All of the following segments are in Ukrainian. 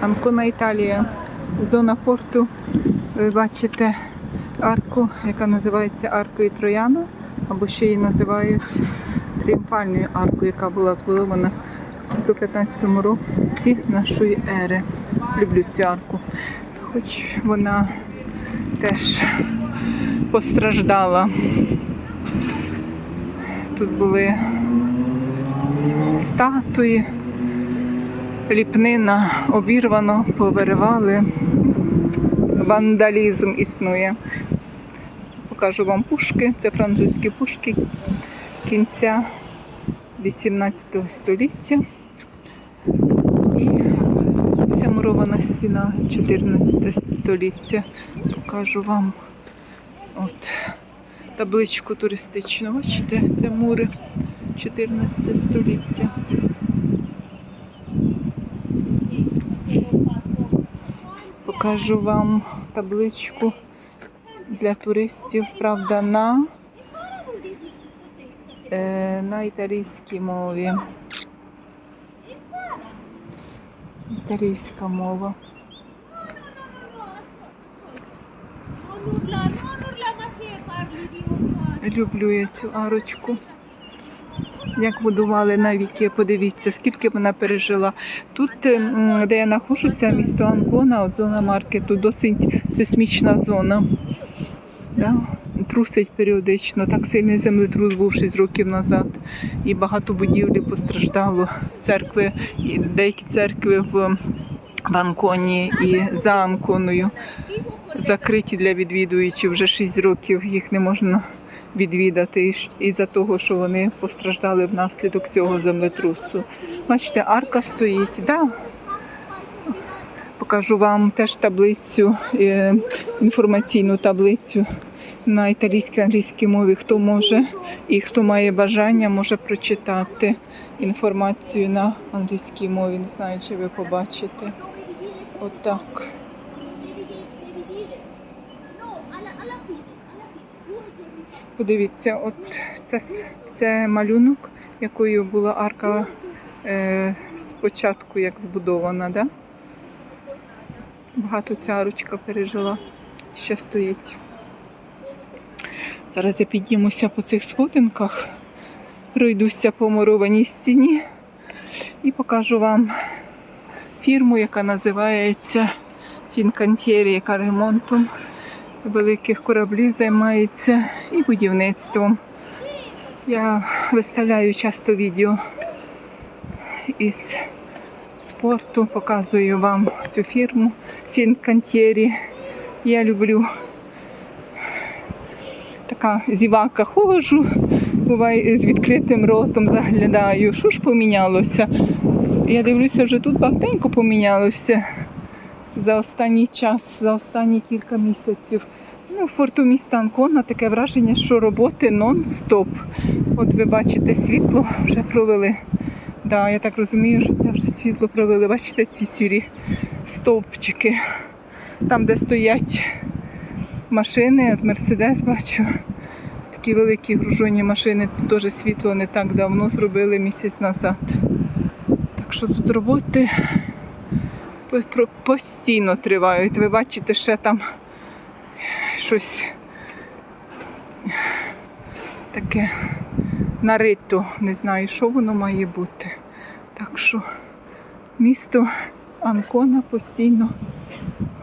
Анкона Італія, зона порту. Ви бачите арку, яка називається аркою Трояна, або ще її називають тріумфальною аркою, яка була збудована в 115 році нашої ери. Люблю цю арку. Хоч вона теж постраждала. Тут були статуї, ліпнина обірвано, повиривали. Вандалізм існує. Покажу вам пушки. Це французькі пушки кінця 18 століття. І ця мурована стіна 14 століття. Покажу вам от табличку туристичну. Бачите, це мури 14 століття. Покажу вам табличку для туристів, правда, на, е, на італійській мові. Італійська мова. Люблю я цю арочку. Як будували навіки, подивіться, скільки вона пережила. Тут, де я знаходжуся, місто Анкона, от зона маркету, досить сейсмічна зона. Да? Трусить періодично. Так сильний землетрус був 6 років назад. І багато будівлі постраждало. Церкви, і деякі церкви в Анконі і за Анконою закриті для відвідувачів вже 6 років. Їх не можна відвідати із- із-за того, що вони постраждали внаслідок цього землетрусу. Бачите, арка стоїть. Да. Покажу вам теж таблицю, е, інформаційну таблицю на італійській англійській мові. Хто може і хто має бажання, може прочитати інформацію на англійській мові. Не знаю, чи ви побачите. Отак. devi Подивіться, от це, це малюнок, якою була арка е, спочатку як збудована, да? Багато ця арочка пережила, ще стоїть. Зараз я піднімуся по цих сходинках, пройдуся по мурованій стіні і покажу вам фірму, яка називається Фінкантєрі, яка ремонтом великих кораблів займається і будівництвом. Я виставляю часто відео із спорту, показую вам цю фірму Фінкантєрі. Я люблю така зівака ходжу, буває з відкритим ротом заглядаю. Що ж помінялося? Я дивлюся, вже тут багатенько помінялося за останній час, за останні кілька місяців. Ну, в порту міста Анкона таке враження, що роботи нон-стоп. От ви бачите, світло вже провели. Да, я так розумію, що це вже світло провели. Бачите ці сірі стовпчики. Там, де стоять машини, от Мерседес бачу. Такі великі гружені машини. Тут теж світло не так давно зробили місяць назад. Так що тут роботи постійно тривають. Ви бачите, ще там щось таке нарито. Не знаю, що воно має бути. Так що місто Анкона постійно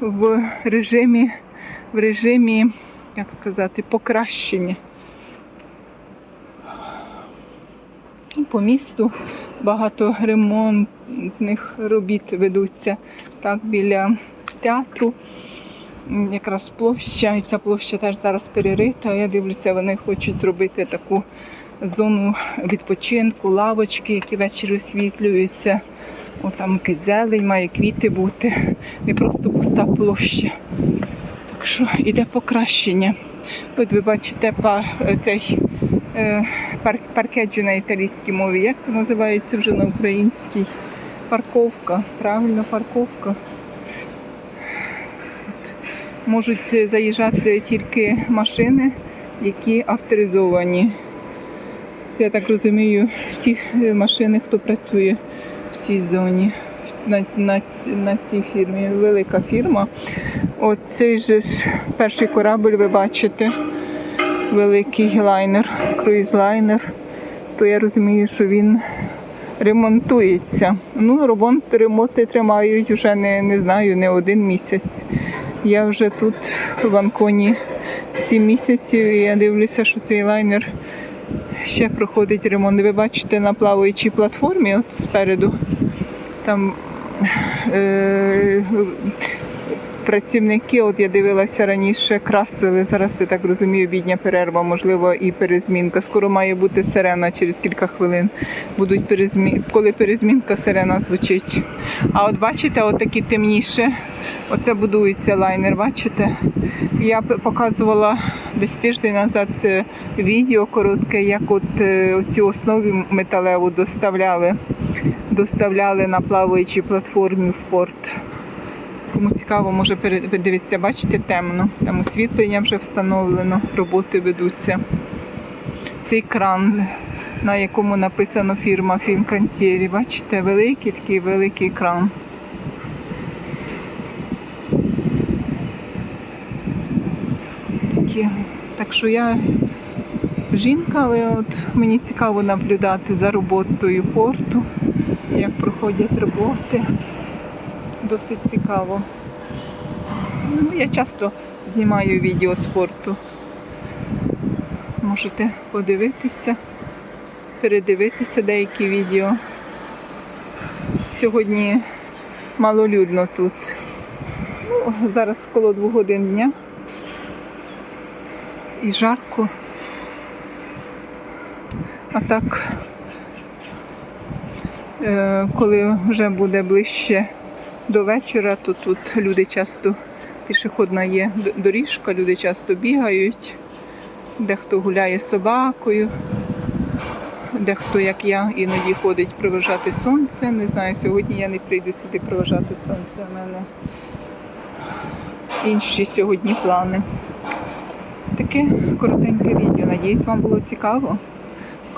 в режимі, в режимі, як сказати, покращення. По місту багато ремонтних робіт ведуться так біля театру. Якраз площа, і ця площа теж зараз перерита. Я дивлюся, вони хочуть зробити таку зону відпочинку, лавочки, які ввечері освітлюються. О, там якась зелень, має квіти бути. Не просто пуста площа. Так що іде покращення. От ви бачите цей е, пар, паркеджу на італійській мові. Як це називається вже на українській? Парковка. Правильно, парковка. Можуть заїжджати тільки машини, які авторизовані. Це, я так розумію, всі машини, хто працює в цій зоні. на, на, на цій фірмі. Велика фірма. Оцей же ж перший корабль ви бачите. Великий лайнер, круїз-лайнер. То я розумію, що він ремонтується. Ну, ремонт, ремонти тримають вже не, не знаю, не один місяць. Я вже тут в Анконі 7 місяців і я дивлюся, що цей лайнер ще проходить ремонт. Ви бачите на плаваючій платформі от спереду. Там е, працівники, от я дивилася раніше, красили. Зараз я так розумію, бідня перерва, можливо, і перезмінка. Скоро має бути сирена через кілька хвилин. Будуть перезмі... коли перезмінка сирена звучить. А от бачите, от такі темніше. Оце будується лайнер, бачите? Я показувала десь тиждень назад е, відео коротке, як от е, цю основу металеву доставляли, доставляли на плаваючій платформі в порт. Кому цікаво, може передивитися, бачите, темно. Там освітлення вже встановлено, роботи ведуться. Цей кран, на якому написано фірма Фінкантєрі, бачите, великий такий великий кран. Такі. Так що я жінка, але от мені цікаво наблюдати за роботою порту, як проходять роботи. Досить цікаво. Ну, я часто знімаю відео спорту. Можете подивитися, передивитися деякі відео. Сьогодні малолюдно тут. Ну, зараз коло двох годин дня. І жарко. А так, е, коли вже буде ближче до вечора, то тут люди часто пішохідна є доріжка, люди часто бігають, дехто гуляє собакою, дехто, як я, іноді ходить проважати сонце. Не знаю, сьогодні я не прийду сюди проважати сонце. У мене інші сьогодні плани. Таке коротеньке відео. Надіюсь, вам було цікаво.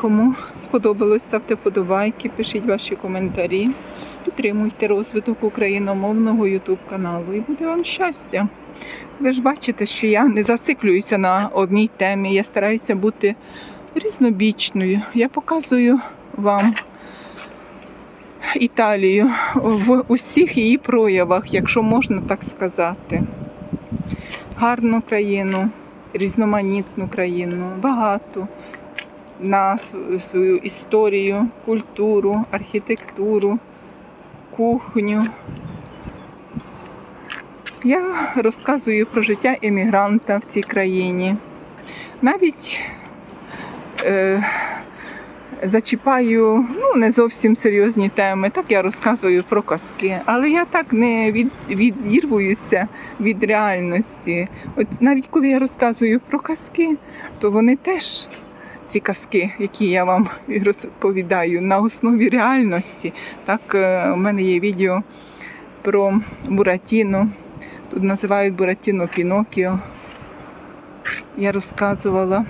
Кому сподобалось, ставте подобайки, пишіть ваші коментарі, підтримуйте розвиток україномовного YouTube каналу і буде вам щастя. Ви ж бачите, що я не зациклююся на одній темі. Я стараюся бути різнобічною. Я показую вам Італію в усіх її проявах, якщо можна так сказати. Гарну країну, різноманітну країну, багату на св- свою історію, культуру, архітектуру, кухню. Я розказую про життя емігранта в цій країні. Навіть е, зачіпаю ну, не зовсім серйозні теми. Так я розказую про казки, але я так не від, відірвуюся від реальності. От навіть коли я розказую про казки, то вони теж ці казки, які я вам розповідаю, на основі реальності. Так, е, у мене є відео про Буратіно. Тут називають Буратіно Пінокіо. Я розказувала,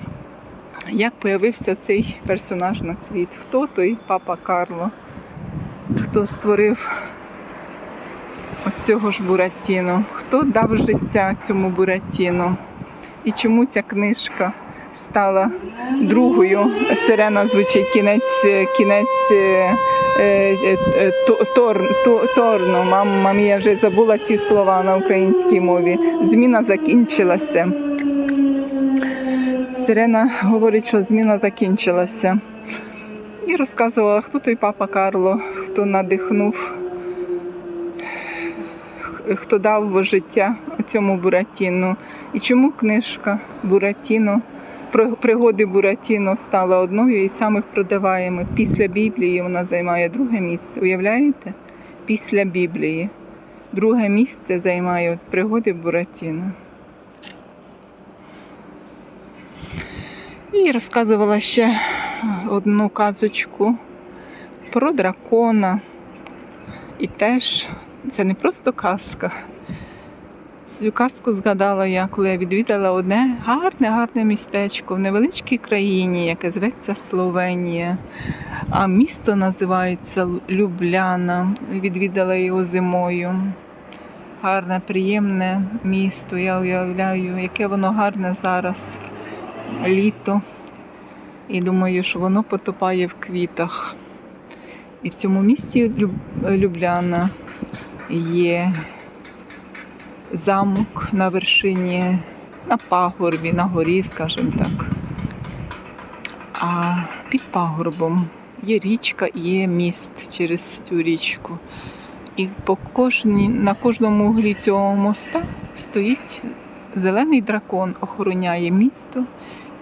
як появився цей персонаж на світ. Хто той папа Карло, хто створив оцього ж Буратіно, хто дав життя цьому Буратіно. І чому ця книжка стала другою. Сирена звучить кінець, кінець е, е, е, то- тор, то- торну. Мія вже забула ці слова на українській мові. Зміна закінчилася. Сирена говорить, що зміна закінчилася. І розказувала, хто той папа Карло, хто надихнув, хто дав життя цьому Буратіну. І чому книжка Буратіно пригоди Буратіно стала одною із самих продаваємих. Після Біблії вона займає друге місце. Уявляєте? Після Біблії. Друге місце займають пригоди Буратіно. І розказувала ще одну казочку про дракона. І теж це не просто казка. Казку згадала я, коли я відвідала одне гарне, гарне містечко в невеличкій країні, яке зветься Словенія. А місто називається Любляна. Відвідала його зимою. Гарне, приємне місто. Я уявляю, яке воно гарне зараз. Літо. І думаю, що воно потопає в квітах. І в цьому місті Люб- Любляна є замок на вершині, на пагорбі, на горі, скажімо так. А під пагорбом є річка і є міст через цю річку. І по кожній, на кожному углі цього моста стоїть зелений дракон, охороняє місто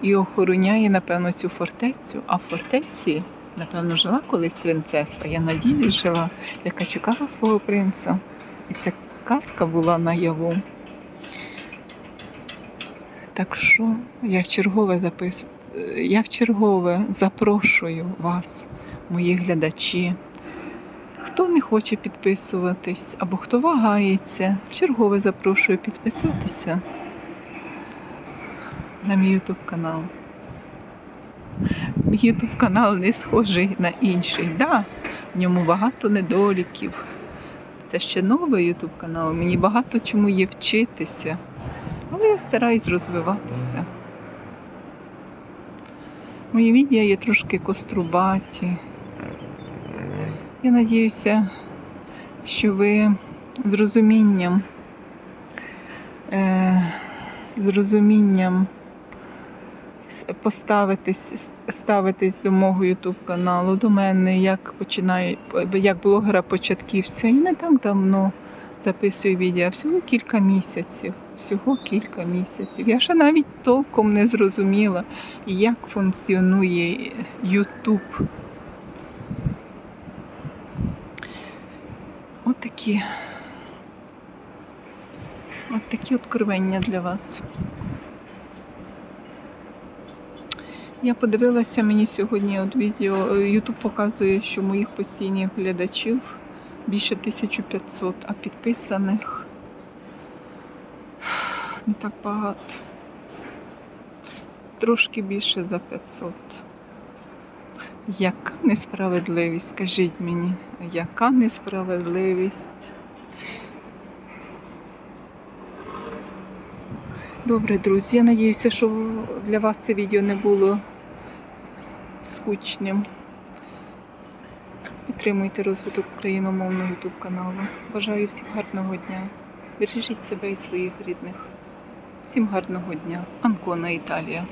і охороняє, напевно, цю фортецю. А в фортеці, напевно, жила колись принцеса. Я надіюсь, жила, яка чекала свого принца. І ця казка була наяву. Так що я в чергове запис... я в чергове запрошую вас, мої глядачі. Хто не хоче підписуватись або хто вагається, в чергове запрошую підписатися на мій YouTube канал. Мій YouTube канал не схожий на інший. Да, в ньому багато недоліків. Це ще новий YouTube канал. Мені багато чому є вчитися. Але я стараюсь розвиватися. Мої відео є трошки кострубаті. Я надіюся, що ви з розумінням, е, з розумінням с- поставитесь, ставитесь до мого YouTube каналу, до мене, як починаю, як блогера початківця. І не так давно записую відео, всього кілька місяців. Всього кілька місяців. Я ще навіть толком не зрозуміла, як функціонує YouTube. От такі. От такі откровення для вас. Я подивилася мені сьогодні от відео. YouTube показує, що моїх постійних глядачів більше 1500, а підписаних не так багато. Трошки більше за 500. Яка несправедливість, скажіть мені, яка несправедливість? Добре, друзі, я надіюся, що для вас це відео не було скучним. Підтримуйте розвиток україномовного YouTube каналу. Бажаю всім гарного дня. Бережіть себе і своїх рідних. Всім гарного дня. Анкона, Італія.